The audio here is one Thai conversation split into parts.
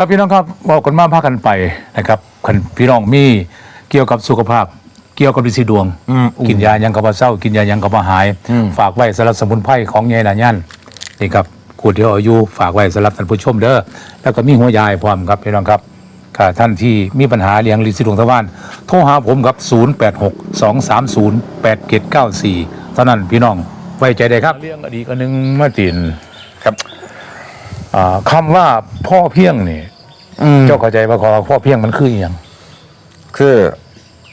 ครับพี่น้องครับบอกกันมาพากันไปนะครับคันพี่น้องมีเกี่ยวกับสุขภาพ เกี่ยวกับดิสีดวง อืมกินยายังกับว่าเศร้า กินยายังกับว่าหาย อืม ฝากไว้สำหรับสมุนไพรของยายนายันนี่ครับขวดเดียวอายุฝากไว้สำหรับท่านผู้ชมเด้อแล้วก็มีหัวยายพร้อมครับพี่น้องครับค่ะท่านที่มีปัญหาเลี้ยงลินสีดวงทวารโทรหาผมครับ 086 230 8794 เท่านั้นพี่น้องไว้ใจได้ครับเรื่องอดีตอันหนึงมาติน ครับอ่าคำว่าพ่อเพียงนี่อืมเจ้าเข้าใจว่าพ่อเพียงมันคืออหย่างคือ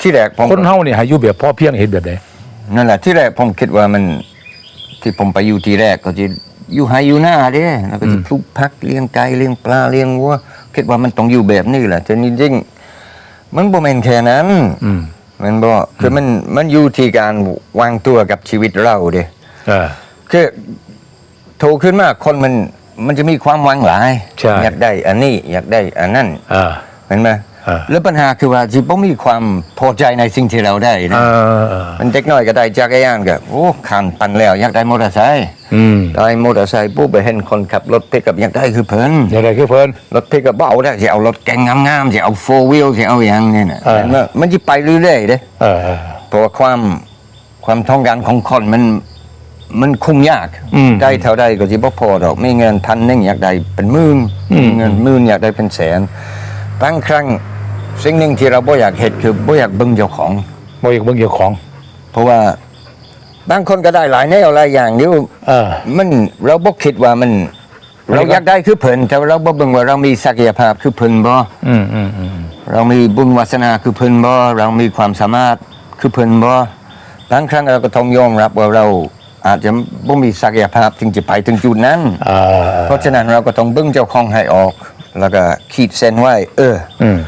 ที่แรกผมคนเฮาเนี่ยให้อยู่แบบพ่อเพียงเห็นแบบใดนั่นแหละที่แรกผมคิดว่ามัน ที่ผมไปอยู่ที่แรกก็จะอยู่ไฮอยู่หน้าเด้แล้วก็จะปลูกพักเลี้ยงไก่เลี้ยงปลาเลี้ยงวัวคิดว่ามันต้องอยู่แบบนี้แหละแต่นี่จริงมันบ่แม่นแค่นั้นอืมมันบ่คือมันมันอยู่ที่การวางตัวกับชีวิตเราเด้เออคือโตขึ้นมาคนมัน มันจะมีความหวังหลาย ใช่ อยากได้อันนี้อยากได้อันนั้นเออเห็นไหมเออแล้วปัญหาคือว่าจิบ่มีความพอใจในสิ่งที่เราได้เอนะอเออมันเด็กน้อยก็ได้จักรยานก็โอ้ขันปั่นแล้วอยากได้มอเตอร์ไซค์อืมได้มอเตอร์ไซค์ปุ๊บไปเห็นคนขับรถพิกกับอยากได้คือเพิ่นอย่างไรคือเพิ่น รถพิกกับเบาได้จะเอารถแกงงามๆจะเอาโฟวิลจะเอาอย่างนี้นะเออ เห็นไหมมันจะไปเรื่อยๆเด้เออเออ เพราะว่าความความท้องการของคนมัน มันคุมยากอืมได้เท่าใดก็สิบ่พอดอกไม่เงินพันหนึงอยากได้เป็นหมื่นอืม เงินหมื่นอยากได้เป็นแสนบางครั้งสิ่งหนึ่งที่เราบ่อยากเฮ็ดคือบ่อยากเบิ่งเจ้าของ บ่อยากเบิ่งเกี่ยวของ เพราะว่าบางคนก็ได้หลายแนวหลายอย่างอยู่เออ มันเราบ่คิดว่ามันอะไรเราครับอยากได้คือเพิ่นแต่ว่าเราบ่เบิ่งว่าเรามีศักยภาพคือเพิ่นบ่ อืมอืมอืมเรามีบุญวาสนาคือเพิ่นบ่เรามีความสามารถคือเพิ่นบ่บางครั้งเราก็ต้องยอมรับว่าเรา อาจจะบ่มีศักยภาพถึงจะไปถึงจุดนั้นเออเพราะฉะนั้นเราก็ต้องเบิ่งเจ้าของให้ออก แล้วก็ขีดเส้นไว้ เอออืม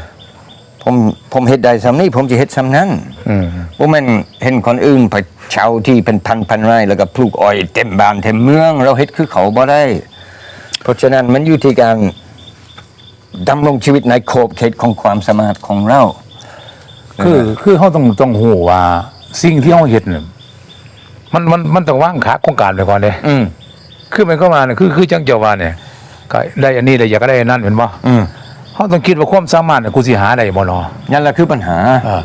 ผมผมเฮ็ดได้ซ้ำนี้ผมจะเฮ็ดซ้ำนั้นอืมบ่แม่นเห็นคนอื่นไปเช่าที่เป็นพันพันไร่แล้วก็ปลูกอ้อยเต็มบ้านเต็มเมือง เราเฮ็ดคือเขาบ่ได้ เพราะฉะนั้นมันอยู่ที่การดำรงชีวิตในขอบเขตของความสามารถของเรา คือคือเฮาต้องต้องฮู้ว่าสิ่งที่เฮาเฮ็ดน่ะ มันมันมันต้องวางขาโครงการไว้ก่อนเด้อืมคือมันก็มาเนี่ยคือคือจังเจ้าว่าเนี่ยก็ได้อันนี้ได้อยากได้อันนั้นเห็นบ่อืมเฮาต้องคิดว่าความสามารถน่ะกูสิหาได้บ่เนาะนั่นแหละคือปัญหาเออ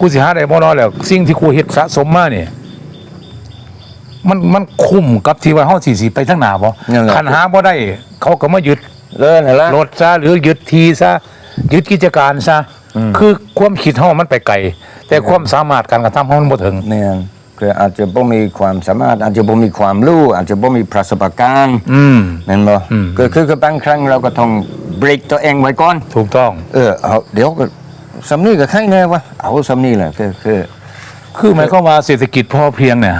กูสิหาได้บ่เนาะแล้วสิ่งที่กูเฮ็ดสะสมมาเนี่ยมันมันคุ้มกับที่ว่าเฮาสิสิไปทางหน้าบ่นั่นแหละ คันหาบ่ได้ เขาก็มายึด เลิศนั่นแหละรถซะหรือยึดทีซะยึดกิจการซะอืม คือความคิดเฮามันไปไกลแต่ความสามารถการกระทำเฮามันบ่ถึง เนี่ย คืออาจจะบ่มีความสามารถ อาจจะบ่มีความรู้อาจจะบ่มีประสบการณ์อืมแม่นบ่อืมก็คือคือบางครั้งเราก็ต้องเบรกตัวเองไว้ก่อน ถูกต้อง เออเอาเดี๋ยวก็สำนีก็ใครแน่วะเอาสำนีแหละคือคือคือหมายความว่าเศรษฐกิจพอเพียงเนี่ย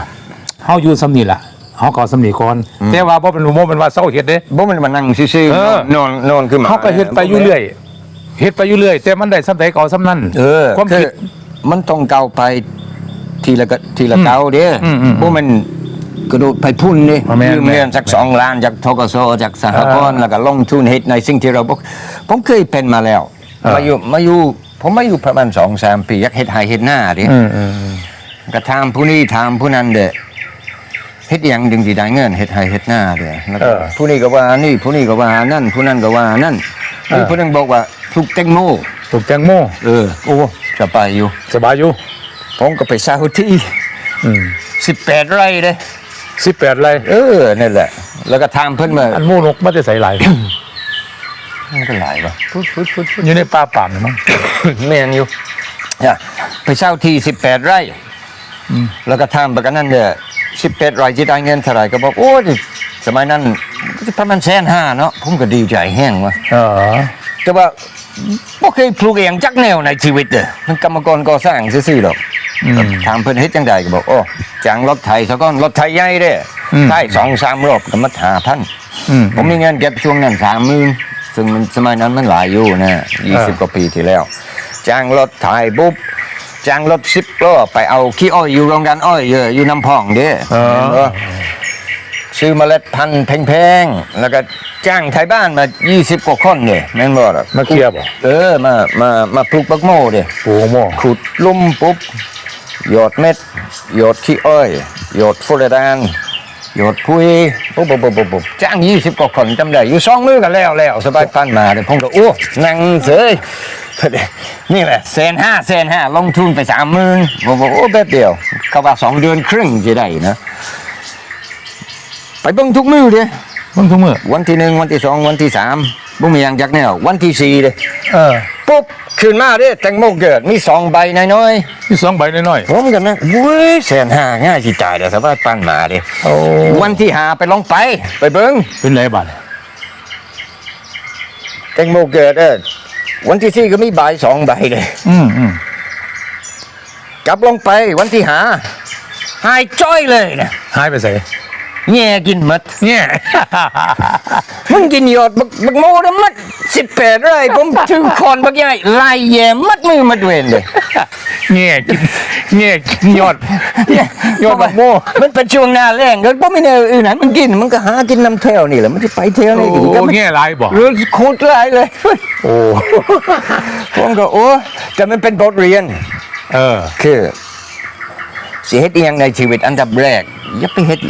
เฮาอยู่สำนีล่ะเฮาก็เอาสำนีก่อนแต่ว่าบ่เป็นบ่เป็นว่าเซาเฮ็ดเด้บ่มันมานั่งซื่อเออๆนอนนอนขึ้นมาเขาก็เฮ็ดไปอยู่เรื่อยเฮ็ดไปอยู่เรื่อยแต่มันได้สำใดก็เอาสำนั้นเออความคืคิอดมันต้องเก่าไป ทีละก็ทีละเก่าเด้อืมอืมบ่มันกระโดดไปพุ่นนี่อ่าแม่นยืมเงินสักแม่นสองล้านจากทกสจากสหกรณ์อ่าแล้วก็ลงทุนเฮ็ดในสิ่งที่เราบ่ผมเคยเป็นมาแล้วอ่าม มาอยู่มาอยู่ผมมาอยู่ประมาณ2 3ปีอยากเฮ็ดไห้เฮ็ดหน้าเด้ อืมอืมอืม ก็ถามผู้นี้ถามผู้นั้นเด้อเฮ็ดหยังจึงสิได้เงินเฮ็ดไห้เฮ็ดหน้าเด้อแล้วก็ผู้นี้ก็ว่านี่ผู้นี้ก็ว่านั่น ผู้นั้นก็ว่านั่นมีผู้นึงบอกว่าปลูกแตงโมปลูกแตงโมเออโอ้จะไปอยู่สบายอยู่ ผมก็ไปเช่าที่อืม18ไร่เลย18ไร่เออนั่นแหละ แล้วก็ถามเพิ่นมาอันหมูนกมันจะใส่หลายมันก็หลายป่ะฟุดฟุดฟุดฟุดอยู่ในป่าป่ามนี่มั้งแม่นอยู่เนี่ยไปเช่าที่18ไร่อืมแล้วก็ถามประกันนั่นเด้อ18ไร่จะได้เงินเท่าไหร่ก็บอกโอ้ยสมัยนั้นก็ประมาณแสนห้าเนาะผมก็ดีใจแห้งว่ะเออแต่ว่าบ่เคยปลูกเองจักแนวในชีวิตเด้อมันกรรมกรก่อสร้างซื่อๆดอก อืมถามเพิ่นเฮ็ดจังไดก็บอกโอ้จ้างรถไถซะก่อนรถไถใหญ่เด้อืมไถสองสามรอบก็มาหาพันอืมผมมีเงินเก็บช่วงนั้นสามหมื่นซึ่งมันสมัยนั้นมันหลายอยู่นะยี่สิบเออกว่าปีที่แล้วจ้างรถไถปุ๊บจ้างรถสิบล้อไปเอาขี้อ้อยอยู่โรงงานอ้อยเยอะอยู่น้ำพองเด้เออเออซื้อเมล็ดพันธุ์แพงๆ แล้วก็จ้างไทยบ้านมา 20 กว่าคนเนี่ยแม่นบ่ล่ะมาเคลียร์บ่เออ มา มา มาปลูกบักโม่เด้ปลูกโมขุดลุ่มปุ๊บ หยอดเม็ดหยอดขี้อ้อยหยอดฟูรดานหยดคุยปุ๊บปุ๊บปุ๊บปุ๊บปุ๊บจ้างยี่สิบกว่าคนจำได้อยู่สองมือกันแล้วแล้วสบายปั้นมาเลยผมก็โอ้นั่งเสยนี่แหละแสนห้าแสนห้าลงทุนไปสามหมื่นผมบอกโอ้แป๊บเดียวเขาว่าสองเดือนครึ่งจะได้นะ ไปเบิ่งทุกมือเลยมึงทุกมื้อวันที่หนึ่งวันที่สองวันที่สามบ่มีอย่างจักแนววันที่สี่เลยเออ ปุ๊บขึ้นมาเด้แตงโมเกิดมีสองใบน้อยมีสองใบน้อยๆผมกันนะเว้ยแสนห้าง่ายสิจ่ายเดี๋ยวสบายปั้นมาเด้ๆโอ้วันที่หาไปลองไป ไปเบิ้งเป็นไรบัดแตงโมเกิดเออวันที่สี่ก็มีใบสองใบเลยอืมอืมกลับลงไปวันที่หาหายจ้อยเลยนะหายไปใส่ แง่กินหมดเนี่ย มึงกินยอดบักบักโมนะมัดสิบแปดไรผมถือคอนบักใหญ่ลายแย่มัดมือมัดเวนเลยเนี่ยกินเนี่ยกินยอดยอดบักโม่มันเป็นช่วงหน้าแรงแล้วก็ไม่แน่อื่นไหนมันกินมันก็หากินน้ำเทวนี่แหละมันจะไปเทวโอ้นี่อีกก็มันเงี้ยหลายบ่เรื่องโคตรหลายเลย โอ้ผมก็โอ้แต่มันเป็นบทเรียน เออ คือสิเฮ็ดอีหยังในชีวิตอันดับแรกอย่าไปเฮ็ด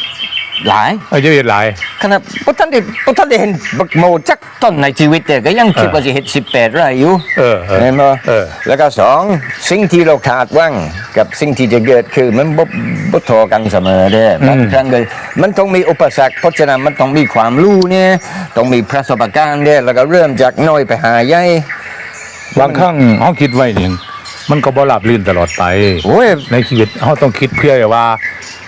หลายเออเยอะแยะหลายขณะพระท่านได้พระท่านได้เห็นบักโมจักต้นในชีวิตแต่ก็ยังคิดว่าจะเห็นสิบแปดไร่อยู่เออเออเห็นไหมเออ แล้วก็สองสิ่งที่เราขาดว่างกับสิ่งที่จะเกิดคือมันบ่บ่ทอกันเสมอเด้บางครั้งเลยมันต้องมีอุปสรรคเพราะฉะนั้นมันต้องมีความรู้เนี่ยต้องมีประสบการณ์เนี่ยแล้วก็เริ่มจากน้อยไปหาใหญ่ บางครั้งเฮาคิดไว้นี่ มันก็บ่ราบรื่นตลอดไป โอ้ย ในชีวิตเฮาต้องคิดเพื่อว่า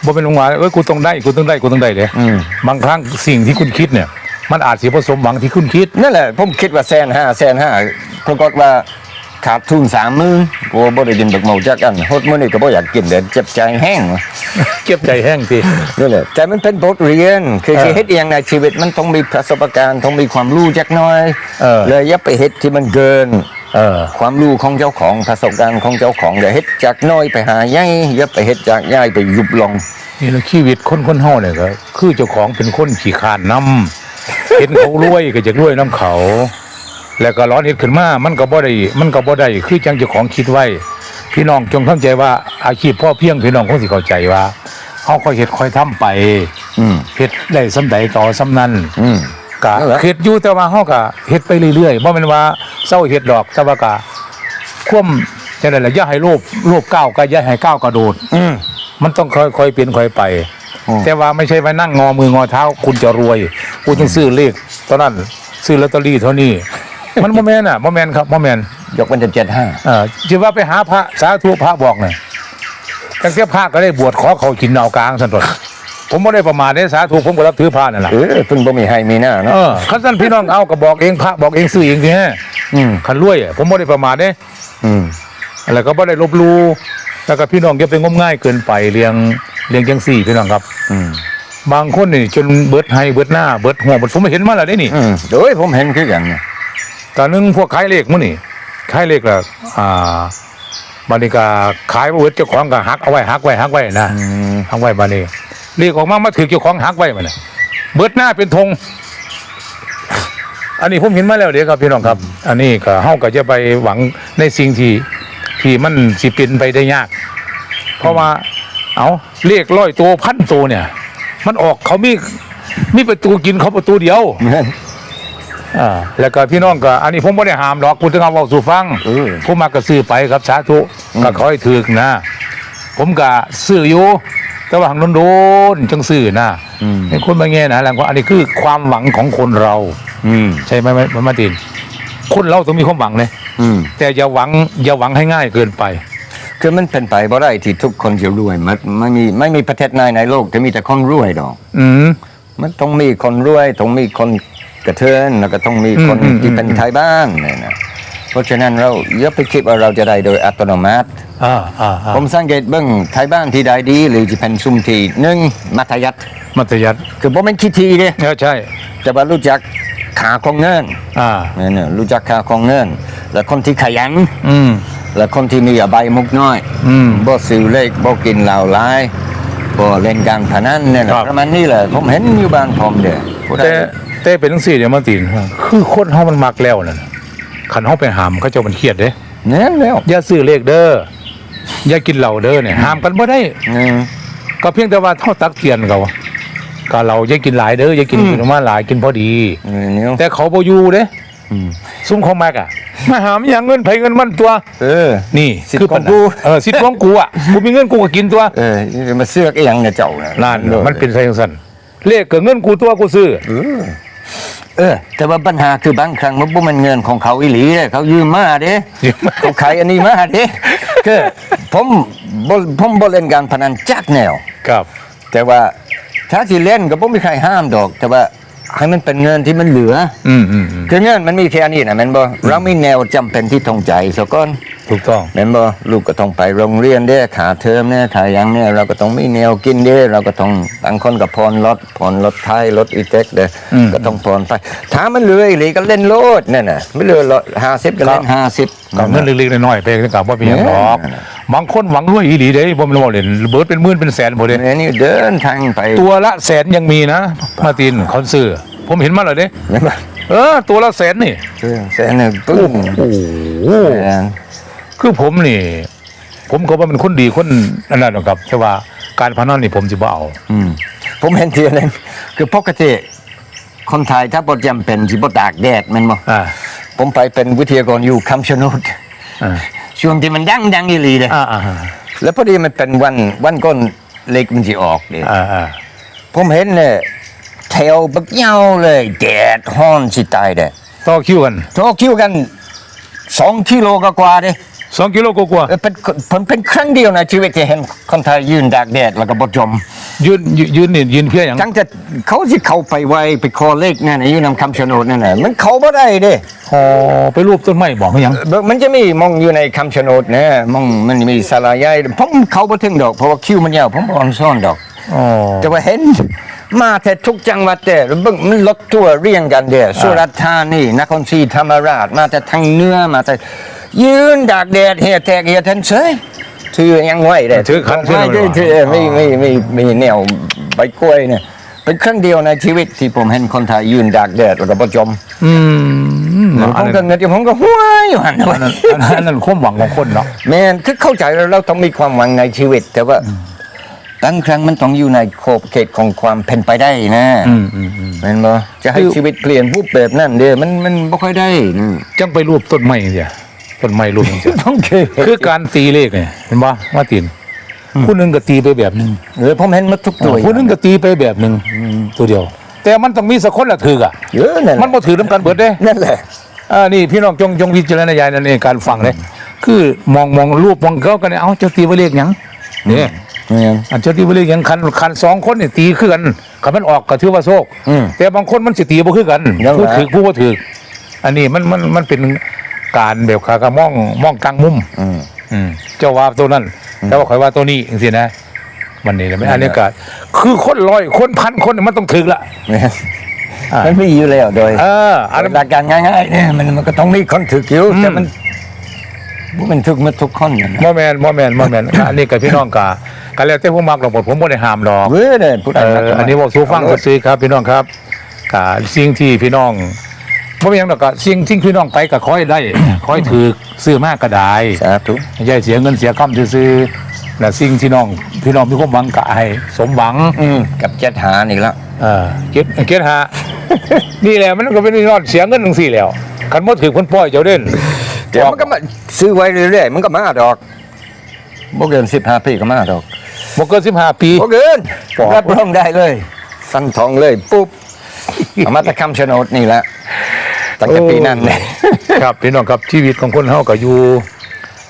บ่เป็นว่าเอ้ยกูต้องได้กูต้องได้กูต้องได้เด้อืม บางครั้งสิ่งที่คุณคิดเนี่ย มันอาจสิบ่สมหวังที่คุณคิด นั่นแหละผมคิดว่าแสนห้าแสนห้าปรากฏว่าขาดทุนสามมือกูบ่ได้กินบักโมจักอันหดมื้อนี้ก็บ่อยากกินเด้เจ็บใจแห้งเก็บใจแห้งทีนี่แหละแต่มันเป็นบทเรียน คือเออที่เฮ็ดเองในชีวิตมันต้องมีประสบการณ์ต้องมีความรู้จักหน้อยเออ เลยอย่าไปเฮ็ดที่มันเกิน เออความรู้ของเจ้าของประสบการณ์ของเจ้าของอย่าเฮ็ดจากน้อยไปหาใหญ่อย่าไปเฮ็ดจากใหญ่ไปยุบลงนี่แหละชีวิตคนคนเฮาเนี่ยก็คือเจ้าของเป็นคนขี้ขานนำเห็นเขารวยก็จะรวยน้ำเขา แล้วก็ร้อนเฮ็ดขึ้นมา มันก็บ่ได้ มันก็บ่ได้ คือจังเจ้าของคิดไว้ พี่น้องจงเข้าใจว่าอาชีพพ่อเพียงพี่น้องคงสิเข้าใจว่าเฮาค่อยเฮ็ดค่อยทำไปอืมเฮ็ดได้สำใดต่อสำนั้นอืม กะนั่นแหละเฮ็ดอยู่แต่ว่าเฮาก็เฮ็ดไปเรื่อยๆบ่แม่นว่าเศร้าเฮ็ดดอกแต่ว่ากะควมจังได๋ล่ะอย่าให้โลภโลภก้าวก็อย่าให้ก้าวกระโดดอืมมันต้องค่อยๆเปลี่ยนค่อยไปอืมแต่ว่าไม่ใช่ว่านั่งงอมืองอเท้า คุณจะรวยคุณต้องซื้อเลขตอนนั้นซื้อลอตเตอรี่เท่านี้ มันบ่แม่นอะบ่แม่นครับบ่แม่นยกเป็นเจ็ดห้าเอ่อสิว่าไปหาพระสาธุพระบอกน่ะตั้งแต่พระก็ได้บวชขอเขากินเอากลางซั่นตัว ผมบ่ได้ประมาทเด้สาธุผมก็รับถือพระนั่นล่ะเออเพิ่นบ่มีให้มีหน้าเนาะเออคันซั่นพี่น้องเอาก็บอกเองพระบอกเองซื้อเองสิฮะอืมคันรวยอะผมบ่ได้ประมาทเด้อืมแล้วก็บ่ได้ลบหลู่แล้วก็พี่น้องอย่าไปงมง่ายเกินไปเลี้ยงเลี้ยงจังซี่พี่น้องครับ อืมบางคนนี่จนเบิดให้เบิดหน้าเบิดหัวเบิดผมเห็นมาแล้วได้นี่อืมโดยผมเห็นคือกันเนี่ยตอนนึงพวกขายเลขมื้อนี่ขายเลขละอ่าบัดนี้ก็ขายบ่เบิดเจ้าของก็หักเอาไว้หักไว้หักไว้นะอืมหักไว้บัดนี้ เลขออกมามาถือเจ้าของหักไว้บัดนี้เบิดหน้าเป็นธงอันนี้ผมเห็นมาแล้วเด้ครับพี่น้องครับ อันนี้ก็เฮาก็จะไปหวังในสิ่งที่ที่มันสิเป็นไปได้ยาก เพราะว่า เอาเลขร้อยตัวพันตัวเนี่ย มันออกเขามีมีประตูกินเขาประตูเดียวอ่าแล้วก็พี่น้องก็อันนี้ผมไม่ได้ห้ามหรอกคุณต้องเอาเว้าสู่ฟังเออผมมากระซื้อไปครับสาธุอืมก็ขอให้ถึกนะ ผมก็ซื้ออยู่ แต่ว่าหังโดนๆจังซื้อนะอืมให้คนมาแง่นะแล้วก็อันนี้คือความหวังของคนเรา อืมใช่ไหมมามาตินคนเราต้องมีความหวังเลยอืมแต่อย่าหวังอย่าหวังให้ง่ายเกินไป คือมันเป็นไปบ่ได้ที่ทุกคนจะรวยมันไม่มีไม่มีประเทศไหนในโลกจะมีแต่คนรวยดอก อืมมันต้องมีคนรวยต้องมีคนกระเทินแล้วก็ต้องมีคนอืมอืมที่เป็นไทยบ้านเนี่ยนะ เพราะฉะนั้นเราอย่าไปคิดว่าเราจะได้โดยอัตโนมัติอ่าอ่าอ่าผมสังเกตเบื้องไทยบ้านที่ใดดี หรือจะเป็นซุ่มทีหนึ่งมัธยัติมัธยัติคือผมเป็นคิดทีเด้เออใช่ แต่ว่ารู้จักขาของเงินอ่าเนี่ยนะรู้จักขาของเงิน และคนที่ขยันอืมและคนที่มีอบายมุกน้อย อืมบ่ซื้อเลขบ่กินเหล้าหลายบ่เล่นการพนันเนี่ยนะครับประมาณนี้แหละผมเห็นอยู่บ้านผมเด้อผู้ใดแต่แต่เป็นทั้งสี่เนี่ยมาตินคือคนเฮามันมักแล้วนั่น ขันเฮาไปหามเขาเจะมันเครียดเด้เนี่ยแล้วอย่าซื้อเลขเด้ออย่ากินเหล้าเด้อเนี่ยห้ามกันบ่ได้ อืม ก็เพียงแต่ว่าเท่าตักเตือนเขาก็เราอย่ากินหลายเด้ออย่ากินกินมาหลายกินพอดี เนี่ยแต่เขาบ่อยู่เด้ซุ่มเขามากอะมาหามอย่างเงินไผเงินมันตัว เออ นี่สิทธิ์คือของปัญหากู เออสิทธิ์ของกูอะกูมีเงินกูก็กินตัวเออมาเสือกอีหยังเนี่ยเจ้าน่ะนั่นมันเป็นไสจังซั่นเลขก็เงินกูตัวกูซื้อเออ เออ แต่ว่าปัญหาคือบางครั้งมันบ่แมันเงินของเขาอีหลีเด้เขายืมมาเด้ยืมมาเขาขายอันนี้มาเด้คือผมบ่ผมบ่เล่นการพนันจักแนว ครับ แต่ว่าถ้าสิเล่นก็บ่มีใครห้ามดอก แต่ว่าให้มันเป็นเงินที่มันเหลือ อืมอืมอืม คือเงินมันมีแค่นี้นะแม่นบ่เรามีแนวจำเป็นที่ต้องใจายซะก่อน ถูกต้องแม่นบ่ลูกก็ต้องไปโรงเรียนเด้ขาเทอมเนี่ยขาหยังเนี่ยเราก็ต้องมีแนวกินเด้เราก็ต้องบางคนก็ผ่อนรถผ่อนรถไทยรถอีเต็กเด้อืมก็ต้องผ่อนไปถ้ามันเหลืออีหลีก็เล่นโลดนั่นน่ะไม่เหลือร้อย50ก็เล่น50ก็เงินเล็กๆน้อยๆไปกับว่าเป็นหยังหรอกเนี่ยบางคนหวังรวยอีหลีเด้บ่แม่นว่าเล่นเบิดเป็นหมื่นเป็นแสนบ่เด้เนี่ยนี่เดินทางไป ตัวละแสนยังมีนะมาร์ตินเขาซื้อผมเห็นมาเลยเด้แม่นบ่เออตัวละแสนนี่เออแสนหนึงปึ้งโอ้โหแสน คือผมนี่ ผมก็ว่าเป็นคนดีคนอันนั้นหรอกครับแต่ว่าการพนันนี่ผมจะบ่เอาอืมผมเห็นทีนึงคือปกติคนไทยถ้าบ่จำเป็นสิบ่ตากแดดแม่นบ่อ่า ผมไปเป็นวิทยากรอยู่คำชะโนดอ่า ช่วงที่มันดังดังอีหลีเลยอ่าอ่าแล้วพอดีมันเป็นวันวันก้นเล็กมันสิออกเลยอ่าอ่าผมเห็นเนี่ยแถวบักเหยาวเลยแดดฮ้อนสิตายเด้ ต่อคิวกัน โทรคิวกันสองกิโลกว่าๆเด้ สองกิโลกว่าเออเป็นผมเป็นครั้งเดียวในชีวิตที่เห็นคนไทยยืนตากแดดแล้วก็บ่จมๆยืนยืนยืนนี่ยืนเพียอย่างทั้งจะเขาสิเข้าไปไวไปคอเลขนั่นน่ะอยู่นำคำชะโนดนั่นน่ะมันเข้าบ่ได้เด้อ๋อไปรูปต้นไม้บอกเขาหยังเอ่อมันจะมีมองอยู่ในคำชะโนดนะมองมันมีสาลาใหญ่ผมเข้าบ่ถึงดอกเพราะว่าคิวมันยาวผมบ่ออนซ่อนดอกอ๋อแต่ว่าเห็นมาแต่ทุกจังหวัดเด้อเบิ่งมันรถทัวร์เรียงกันเด้อสุราษฎร์ธานีนครศรีธรรมราช มาแต่ทางเหนือมาแต่ ยืนดากแดดเฮียแตกเฮียทันเฉยถือยังไหวเด้ถือขันถือไม่อะไรได้วะถือไม่ไม่ไม่ไม่แนวใบกล้วยเนี่ยเป็นครั้งเดียวในชีวิตที่ผมเห็นคนไทยยืนดากแดดแล้วก็บ่จมอืมผอันมนั้ก็นเงินอยู่ผมก็ห้วยอยู่หันอันนั้นอันนั้นอันนั้นความหวังของคนเนาะแม่นคือเข้าใจแล้วเราต้องมีความหวังในชีวิต แต่ว่าบางครั้งมันต้องอยู่ในขอบเขตของความเป็นไปได้นะอืมอืมอืมแม่นบ่จะให้คือชีวิตเปลี่ยนรูปแบบนั้นเด้อมันมันบ่ค่อยได้อืมจังไปรูปต้นไม้เสีย ต้นไม้รูปจังเสียต้องเคยคือการตีเลขเนี่ยเห็นปะมาตินผู้หนึ่งก็ตีไปแบบหนึ่งเออผมเห็นมาทุกตัวผู้หนึ่งก็ตีไปแบบหนึ่งตัวเดียว แต่มันต้องมีสักคนละถืออะเยอะนั่นแหละมันบ่ถือน้ำกันเบิดเด้นั่นแหละอ่านี่พี่น้องจงจงวิจารณญาณนั่นเองการฟังเลยคือมองมองรูปมองเขากันเนี่ยเอ้าเจะตีไปเลขหยังเนี่ยแม่นอันเจ้าตีไปเลขหยังคันคันสองคนเนี่ยตีคือกันคันมันออกก็ถือว่าโชคอืมแต่บางคนมันสิตีบ่คือกันยังไงผู้ถือผู้บ่ถืออันนี้มันมันมันเป็น การแบบขากระมองมองกลางมุม อืม อืมเจ้าว่าตัวนั้นแต่ว่าข่อยว่าตัวนี้จริงๆนะ มันนี่นะไม่อันนี้ก็คือคนร้อยคนพันคนเนี่ยมันต้องถึกละแม่นอ่ามันมีอยู่แล้วโดยเอออันนั้น หลักการง่ายๆเนี่ยมันมันก็ต้องมีคนถือคิวอืม แต่มันบ่แมันถึกมาทุกคนนั่นนะ มอแมนมอแมนมอแมนอันนี้กับพี่น้องกากันแล้วแต่ผู้มักหรอกผมบ่ได้ห้ามดอก เว้ยเนี่ยผู้ใดเอมักอก็มาอันนี้บอกสู้ฟังก็ซื้อครับพี่น้องครับกาสิ่งที่พี่น้อง บ่มีหยังดอกก็สิ่งสิ่งพี่น้องไปก็ขอให้ได้ ขอให้ถือซื้อมากก็ได้สาธุไม่ใช่เสียเงินเสียคำซื้อๆและสิ่งที่น้องพี่น้องมีความหวังก็ให้สมหวัง อืมกับเจ็ดหานี่ละเออเก็ดเก็ดหา นี่แหละมันก็เป็นยอดเสียเงินจังซี่แล้วคันบ่ถือคนปล่อยเจ้าเด่นเดี๋ยวมันก็มาซื้อไว้เรื่อยๆ มันก็มาดอกบ่เกิน15ปีก็มาดอกบ่เกิน15ปี บ่เกินบอก รับรองได้เลยฟันทองเลยปุ๊บเอามาตะคำชะโนดนี่ละ ตั้งแต่ปีนั้นเลยครับพี่น้องครับชีวิตของคนเฮาก็อยู่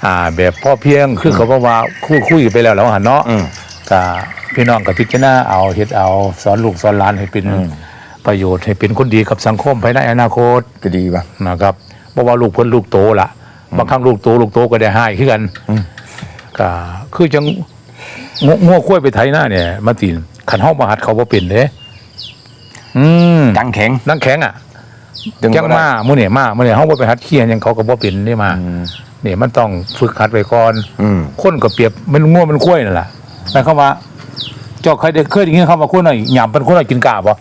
อ่า แบบพ่อเพียงคือเขาบอกว่าคุยคุยไปแล้วแล้วหันเนาะอืมก็พี่น้องก็พิจารณาเอาเฮ็ดเอาสอนลูกสอนหลานให้เป็นประโยชน์ให้เป็นคนดีกับสังคมภายในอนาคตก็ดีป่ะนะครับเพราะว่าลูกเพิ่นลูกโตละบางครั้งลูกโตลูกโตก็ได้ให้คือกันอืมก็คือจังงงัวคุ้ยไปไถหน้าเนี่ยมาตีนขันเฮามาหัดเขาบ่เป็นเด้อืมดังแข็งนังแข็งอะดึง จังบ่ได้มามื้อเนี่ยมามื้อเนี่ยเฮาบ่ไปหัดเคียนหยังเขาก็บ่เป็นนี่มาอืมนี่มันต้องฝึกหัดไว้ก่อนอืมคนก็เปรียบมันง่วมันคุ้ยนั่นแหละหมายความว่าเจ้าเคยได้เคยได้ยินคำว่าคุ้ยหน่อยหยามเป็นคุ้ยหน่อยกินกาบ่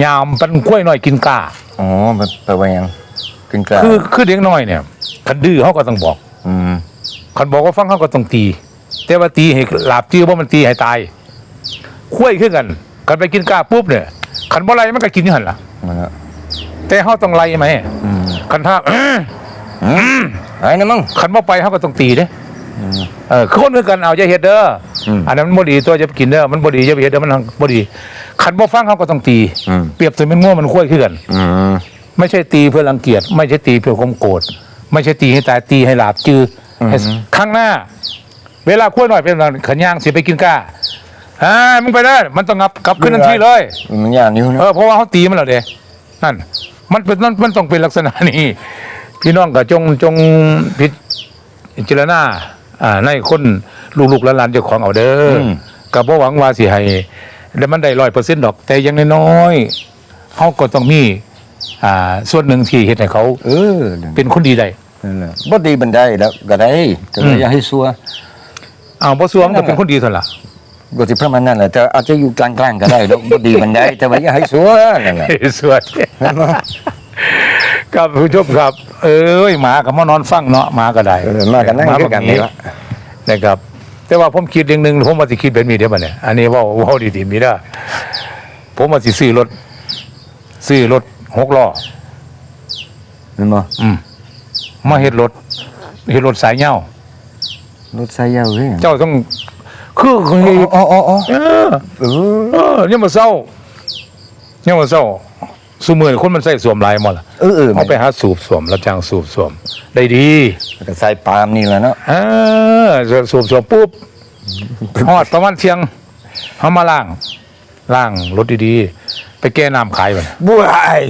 หยามเป็นคุ้ยหน่อยกินกาอ๋อมันแปลว่าหยังกินกล้าคือคือเด็กน้อยเนี่ยคันดื้อเขาก็ต้องบอกอืมคันบอกว่าฟังเขาก็ต้องตี แต่ว่าตีให้หลาบตีว่ามันตีให้ตายคุ้ยขึ้นกันกันไปกินกล้าปุ๊บเนี่ยขันบ่ไรมันก็กินอยู่หันล่ะนั่น แหละแต่เฮาต้องไล่ไหมอืมคันถ้าไอ้นะมึงคันบ่ไปเฮาก็ต้องตีเด้อืมเออคือคนคือกันเอาอย่าเฮ็ดเด้ออมอันนั้นมันบ่ดีตัวจะไปกินเด้อมันบ่ดีอย่าไปเฮ็ดเด้อมันบ่ดีคันบ่ฟังเฮาก็ต้องตีอืมเปรียบเสมือนง่วมันคุ้ยคือกันอืมไม่ใช่ตีเพื่อรังเกียจไม่ใช่ตีเพื่อความโกรธไม่ใช่ตีให้ตายตีให้หลาบจืออให้ข้างหน้า เวลาขั้วหน่อยเป็นขันย่างสิไปกินก้าอ่ามึงไปได้มันต้องงับกลับขึ้นทันทีเลยมันยากนิ้วนะเออเพราะว่าเขาตีมันแล้วเด้นั่น มันเป็นมันมันต้องเป็นลักษณะนี้พี่น้องก็จงจงพิจารณาอ่าในคนลูกๆหลานๆเจ้าของเอาเด้ออก็บ่หวังว่าสิให้แล้วมันได้ร้อยเปอร์เซ็นต์ดอกแต่อยังน้อยๆเขาก็ต้องมี อ่า ส่วนหนึ่งที่เฮ็ดให้เขาเออเป็นคนดีได้ นั่นแหละบ่ดีบันไดแล้วก็ได้แต่ว่าอืม อย่าให้ซัว อ้าวบ่สวมก็เป็นคนดีเท่านั้นล่ะ ก็สิประมาณนั้นแหละแต่อาจจะอยู่กลางๆก็ได้แล้วบ่ดีบันไดแต่ว่าอย่าให้ซัวนั่นแหละสวัสดีครับผู้ชมครับ เอ้ยหมากับมานอนฟังเนาะหมาก็ได้เออมากันนั่งหด้วยกันแบบนี่ละนะครับ แต่ว่าผมคิดอย่างหนึ่งผมว่าสิคิดแบบนี้เดี๋ยวบัดเนี่ยอันนี้เว่าเว่าดีๆมีได้อผมว่าสิซื้อรถซื้อรถหกล้อแม่นบ่อืมมาเฮ็ดรถเฮ็ดรถสายเหย้ารถไซยาวเฮ้ยเจ้าต้อง คือคืออ๋ออ๋ออ๋อเออเออเออเนี่ยามมาเศร้าเนี่ยามมาเศร้าสมือนี่คนมันใส่สวมลายหมดล่ะเออเออเอาไปหาสูบสวมรับจ้างสูบสวม ได้ดีก็ใส่ปาล์มนี่แหละเนาะเออสูบสวมปุ๊บฮอดประมาณเที่ยงเขามาล้างล้างรถดีๆ ไปแก้น้ำขายมันบวย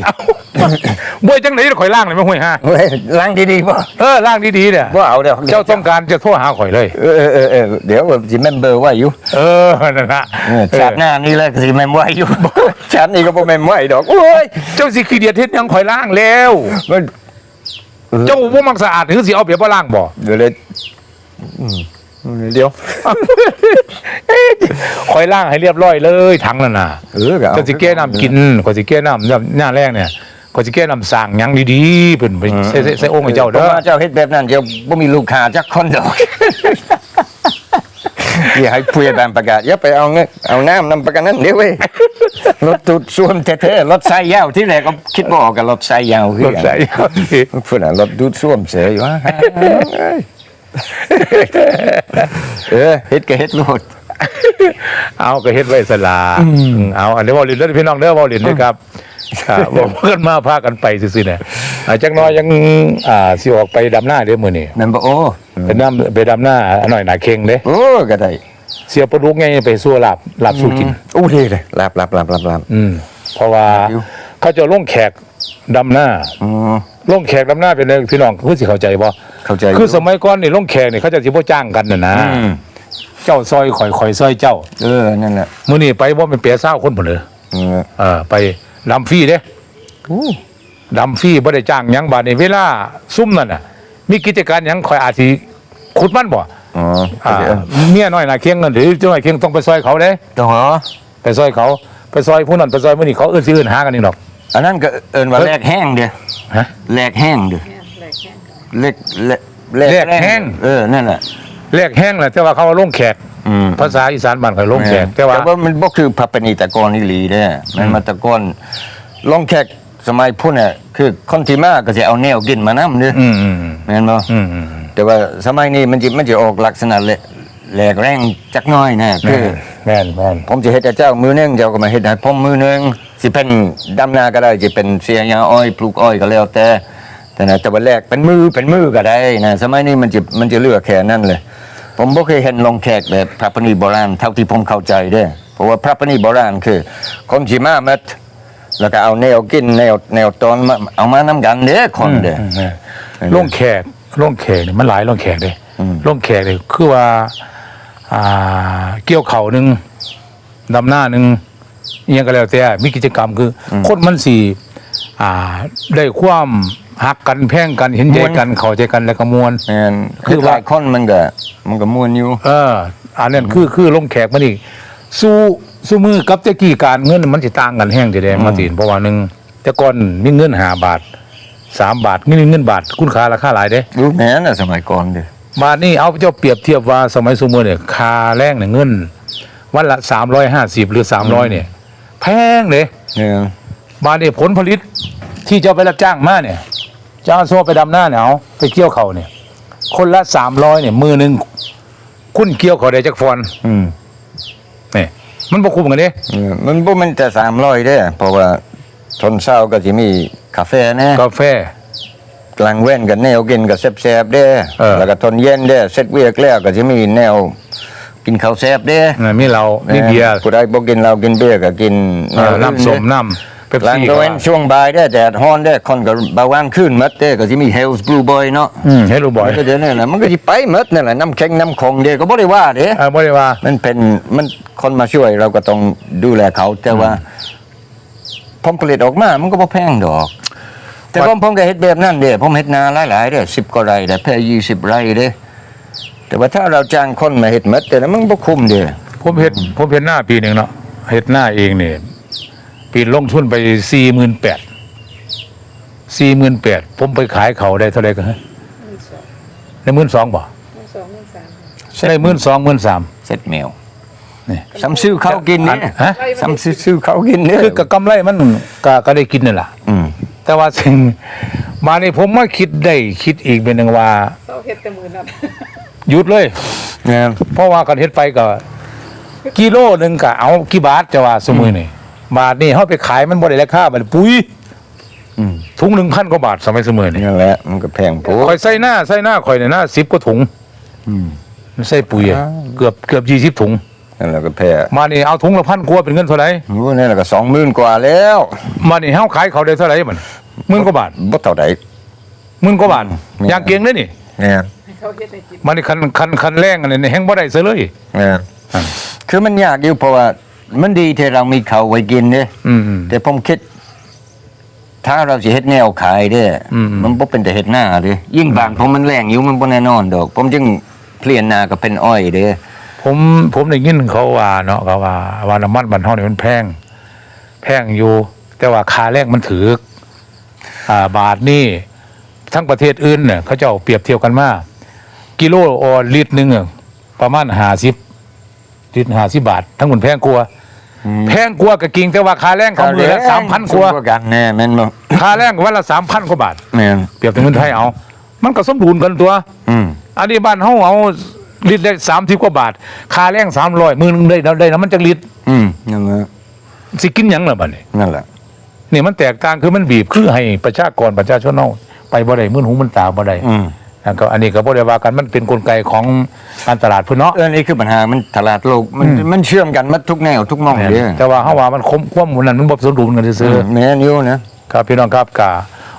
บ่วยจังไหนข่อยล้างเลยไม่ห่วยฮะเฮ้ยล้างดีๆบ่เออล้างดีๆเนี่ยบ่เอาเด้อเจ้าต้องการจะโทรหาข่อยเลย เออเออเออเออเดี๋ยวสิเมมเบอร์ไว้อยู่ เออนั่นนะเออชาติหน้านี่แหละสิเมมไว้อยู่ชาตินี้ก็บ่เมมไว้ดอกโอ้ยเจ้าสิขี้เดียดเฮ็ดหยังข่อยล้างแล้วมันเจ้าบ่มักสะอาดหรือสิเอาเปรียบบ่ล้างบ่เดี๋ยวเลยอืม เดี๋ยวข่อยล้างให้เรียบร้อยเลยถังนั่นน่ะเออก็เอาก็สิแก้น้ำกินก็สิแก้น้ำน้ำหน้าแรกเนี่ยก็สิแก้น้ำสร้างหยังดีๆเพิ่นไปใส่ใส่ใส่โอ่งให้เจ้าเด้อผมว่เจ้าเฮ็ดแบบนั้นเดี๋ยวบ่มีลูกค้าจักคนดอกอย่าให้ผู้ใหญ่บ้านประกาศอย่าไปเอาเงินเอาน้ำนำประกันนั้นเดี๋ยวเว้ยรถตูดซ่วมแท้ๆรถไซยาวที่แรกก็คิดบ่ออกกับรถไซยาวคือรถใส่พุ่นน่ะรถดูดซ่วมเสียอยู่ฮะ เออเฮ็ดก็เฮ็ดโลดเอาก็เฮ็ดไว้สลาเอาอันนี้เว้าเล่นเด้อพี่น้องเด้อเว้าเล่นนะครับครับบอกกันมาพากันไปซื่อๆเนี่ยอ่าจักหน้อยยังอ่าสิออกไปดำหน้าเด้อมื้อนี้แม่นบ่โอ้ไปน้ำไปดำหน้าอันหน่อยหนาเค็งเด้โอ้ก็ได้เสียปลาดุกไงไปสู้ลาบลาบสู้กินโอ้ดีเลยลาบลาบลาบลาบลาบอืมเพราะว่าอยู่เขาจะลงแขกดำหน้าอืม ลงแขกดำหน้าเป็นไงพี่น้องคือสิเข้าใจบ่เข้าใจอยู่คือสมัยก่อนนี่ลงแขกนี่เขาจะสิบ่จ้างกันน่ะนะอืมเจ้าซอยข่อยข่อยซอยเจ้าเออนั่นแหละมื้อนี้ไปบ่เป็นเปียเศร้าคนพุ่นเด้อเออเออไปดำฟรีเด้โอ้ดำฟรีบ่ได้จ้างหยังบาดนี้เวลาซุ่มนั่นน่ะ มีกิจการหยังข่อยอาจสิขุดมันบ่อ๋ออ่าเมียน้อยน่ะเคียงกันหรือเจ้าน้อยเคียงต้องไปซอยเขาเด้ ต่อไปซอยเขาไปซอยผู้นั้นไปซอยผู้นี้เขาเอื้อนสิเอื้อนหากันนี่ดอก อันนั้นก็เอิ้นว่าเฮ้ยแลกแห้งเด้อฮะ แลกแห้งเด้อแลกแลกแลกแห้ง เออนั่นแหละแลกแห้งแหละแต่ว่าเขาเอาลงแขกอืมภาษาอีสานบ้านเขาลงแขกแต่ว่ามันบ่คือพระปณิตะกรอีหลีเด้อมันมาตะกอนลงแขกสมัยพุ่นน่ะคือคนที่มาก็สิเอาแนวกินมานำเด้ออืมอืมอืมแม่นบ่อืมอืมแต่ว่าสมัยนี้มันจะมันจะออกลักษณะแหลแหลกแรงจักหน้อยนะคือแม่นแม่นผมจะเฮ็ดให้เจ้ามือหนึงเจ้าก็มาเฮ็ดให้ผมมือหนึง สิเป็นดำนาก็ได้จะเป็นเสียยาอ้อยปลูกอ้อยก็แล้วแต่ แต่นะแต่ว่าแรกเป็นมือเป็นมือก็ได้นะสมัยนี้มันจะมันจะเลือกแค่นั้นเลย ผมบ่เคยเห็นลงแขกแบบพระปณีโบราณเท่าที่ผมเข้าใจเด้อเพราะว่าพระปณีโบราณคือคนสิมาเม็ดแล้วก็เอาแนวกินแนวแนวตอนมาเอามานำกันเด้อคนเด้ออืมแม่นเห็นไหมลงแขกลงแขกนี่มันหลายลงแขกเด้อืมลงแขกนี่คือว่าอ่าเกี่ยวเข่าหนึงดำหน้าหนึง อิหยังก็แล้วแต่มีกิจกรรมคืออคนมันสิอ่าได้ความหักกันแพ่งกันเห็นใจกันเข้าใจกันแล้วก็มวล แม่นคืคืออว่า หลายคนมันก็มันก็ม่วนอยู่ เอออันนั้นคือคือลงแขกมันอีกสู้สู้มือกับแตะกี้การเงินมันสิต่างกันแห้งเดแดงมาตีนเพราะว่าหนึ่งแต่ก่อนมีเงินหาบาทสามบาทนี่เงินบาท คุณค่าราคาหลายเด้รู้แม่นน่ะสมัยก่อนเด้อบาทนี่เอาเจ้าเปรียบเทียบว่าสมัยสมมือเนี่ยค่าแรงเนี่ยเงิน วันละสามร้อยห้าสิบหรือสามร้อยเนี่ย แพงเลยเนี่ยมาเนี่ยผลผลิตที่จะเอาไปรับจ้างมาเนี่ยจะเอาโซ่ไปดำหน้าเนี่ยเอาไปเกี่ยวเขาเนี่ย คนละสามร้อยเนี่ยมือหนึ่งคุณเกี่ยวเขาได้จากฟอนอืมเนี่ยมันบ่คุ้มกันเด้เออมันบ่แมันแต่300เด้อเพราะว่าทนเช้าก็สิมีกาแฟนะกาแฟกลางเว้นก็แนวกินก็แซ่บๆเด้อเออแล้วก็ทนเย็นเด้อเสร็จเวียกแล้วก็สิมีแนว กินข้าวแซ่บเด้อน่ะมีเรามีเบียร์ผู้ใดบ่กินเหล้ากินเบียร์ก็กินเออน้ำส้มเด้อน้ำเป๊ปกลางซี่ตะเวนช่วงบ่ายเด้อแดดร้อนเด้อคนก็เบาหวานขึ้นหมดเด้อก็สิมี Hell's Blue Boy เนาะอืมให้รู้บ่อยมันก็เดี๋ยวนี่แหละมันก็สิไปหมดนั่นแหละน้ำแข็งน้ำคงเด้อก็บ่ได้ว่าเด้อเออบ่ได้ว่า มันเป็นมันคนมาช่วยเราก็ต้องดูแลเขา แต่ว่าผลผลิตออกมา มันก็บ่แพงดอก แต่ผมผมก็เฮ็ดแบบนั้นเด้ผมเฮ็ดนาหลายๆเด้10กว่าไร่แต่แค่20ไร่เด้ แต่ว่าถ้าเราจ้างคนมาเฮ็ดหมดแต่นั้นมันบ่คุ้มเด้ผมเห็ดผมเห็ดหน้าปีหนึ่งเนาะเห็ดหน้าเองเนี่ยปีลงทุนไปสี่หมื่นแปดสี่หมื่นแปดผมไปขายเขาได้เท่าไหร่กันฮะหมื่นสองในหมื่นสองบ่หมื่นสองหมื่นสามค่ะได้หมื่นสองหมื่นสามเสร็จแมวนี่ซ้ำซื้อเขากินนี่ฮะซ้ำซื้อเขากินเนี่ยคือกับกำไรมันก็ก็ได้กินนั่นแหละอืมแต่ว่าสิ่งมานี่ผมมาคิดได้คิดอีกเป็นหนึ่งว่าเศร้าเฮ็ดแต่มือนั้น หยุดเลย เนี่ย เพราะว่ากันเฮ็ดไปก็กิโลหนึ่งก็เอากี่บาทจะว่าสมือนี่บาทนี่เขาไปขายมันบ่ได้ราคาบัดปุ๋ยอืม ถุงหนึ่งพันกว่าบาทสมัยสมือนี่นั่นแหละ มันก็แพงโพข่อยใส่หน้าใส่หน้าข่อยเนี่ยหน้าสิบกว่าถุงอืมมันใส่ปุ๋ยอะอ้าวเกือบเกือบยี่สิบถุง นั่นแหละก็แพงมานี่เอาถุงละพันกว่าเป็นเงินเท่าไหร่รู้นั่นแหละก็20,000กว่าแล้วมานี่เฮาขายเขาได้เท่าไหร่มันหมื่นกว่าบาทบ่เท่าใด หมื่นกว่าบาทไม่อย่างเก่งเลยนี่ เนี่ยให้ เขาเฮ็ดให้กินมานี่คันคันคันแรงอันนี้แฮงบ่ได้ซะเลยเนี่ยอ่าคือมันยากอยู่เพราะว่ามันดีที่เรามีเขาวไว้กินเนี่ยอืมอืม แต่ผมคิด ถ้าเราสิเฮ็ดแนวขายเด้ออมมันบ่เป็นแต่เฮ็ดหน้าเด้ยิ่งบางผมมันแรงอยู่มันบ่แน่นอนดอก ผมจึงเปลี่ยนหน้าก็เป็นอ้อยเด้อผมผมได้ยินเขาว่าเนาะเขาว่าว่าน้ำมันบ้านเฮานี่มันแพง แพงอยู่ แต่ว่าค่าแรงมันถืออ่าบาทนี่ทั้งประเทศอื่นเนี่ยเขาเจ้าเปรียบเทียบกันมา กิโลออลิตรหนึงอะประมาณ50ลิตร50บาท ทั้งหมดแพงกว่าแพงกว่าก็จริงแต่ว่าค่าแรงเขามือละ3,000กว่าสูงกันแน่แม่นบ่ค่าแรงวันละ3,000กว่าบาท แม่นเปรียบเป็นเงินไทยเอา มันก็สมดุลกันตัว อืมอันนี้บ้านเฮาเอาลิตรได้30กว่าบาท ค่าแรง300มื้อนึงได้ได้น้ำมันจักลิตรอืมนั่นแหละสิกินหยังล่ะบัดนี้นั่นแหละนี่มันแตกต่างคือมันบีบคือให้ประชากรประชาชนเฮาไปบ่ได้มื้อหูมันตาบ่ได้อืม แล้วก็อันนี้ก็บ่ได้ว่ากันมันเป็นกลไกของการตลาดพุ่นเนาะเออนี่คือปัญหามันตลาดโลกมันอืมมันเชื่อมกันหมดทุกแนวทุกหมองเด้อแต่ว่าเฮาว่ามันคมความหมุนนั้นมันบ่สมดุลกันซื่ออืมแม่นอยู่นะๆครับพี่น้องครับกะ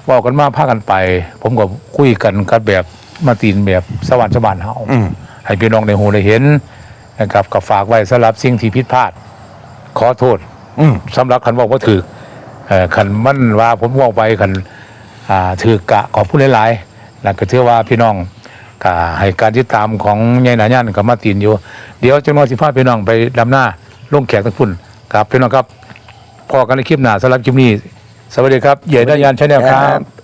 เว้ากันมาพากันไป ผมก็คุยกันกันแบบมาตีนแบบสวรรค์สวรรค์เฮาอืมให้พี่น้องได้หูได้เห็นนะครับก็ฝากไว้สำหรับสิ่งที่ผิดพลาด ขอโทษอืมสำหรับคันบอกว่าถือเอ่อคันมันว่าผมบอกไปคันอ่าถือกะขอพูดหลายๆ แล้วก็เชื่อว่าพี่น้องก็ให้การติดตามของยายหนาย่านกับมาตินอยู่ เดี๋ยวจังน้อยสิพาพี่น้องไปดำหน้าลงแขกทั้งพุ่นครับพี่น้องครับพอกันในคลิปหน้าสำหรับคลิปนี้ สวัสดีครับยายหนาย่านชาแนลครับ